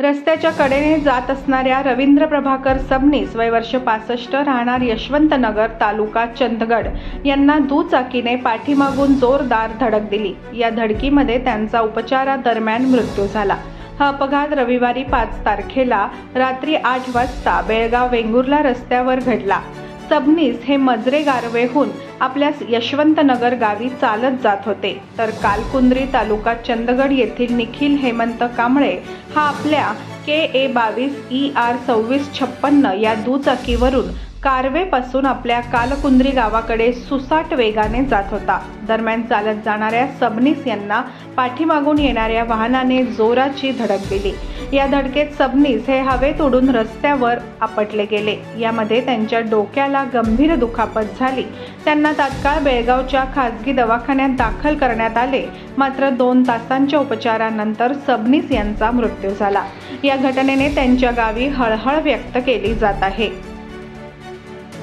रस्त्याच्या कडेने जात असणाऱ्या रवींद्र प्रभाकर सबनीस वय वर्ष पासष्ट राहणार यशवंतनगर तालुका चंदगड यांना दुचाकीने पाठीमागून जोरदार धडक दिली. या धडकीमध्ये त्यांचा उपचारादरम्यान मृत्यू झाला. हा अपघात रविवारी पाच तारखेला रात्री आठ वाजता बेळगाव वेंगुर्ला रस्त्यावर घडला. सबनीस हे मजरे गारवेहून आपल्या यशवंतनगर गावी चालत जात होते. तर कालकुंद्री तालुका चंदगड येथील निखिल हेमंत कांबळे हा आपल्या के ए बावीस ई आर सव्वीस छप्पन्न या दुचाकीवरून कारवेपासून आपल्या कालकुंद्री गावाकडे सुसाट वेगाने जात होता. दरम्यान चालत जाणाऱ्या सबनीस यांना पाठीमागून येणाऱ्या वाहनाने जोराची धडक दिली. या धडकेत सबनीस हे हवेत उडून रस्त्यावर आपटले गेले. यामध्ये त्यांच्या डोक्याला गंभीर दुखापत झाली. त्यांना तात्काळ बेळगावच्या खासगी दवाखान्यात दाखल करण्यात आले. मात्र दोन तासांच्या उपचारानंतर सबनीस यांचा मृत्यू झाला. या घटनेने त्यांच्या गावी हळहळ व्यक्त केली जात आहे.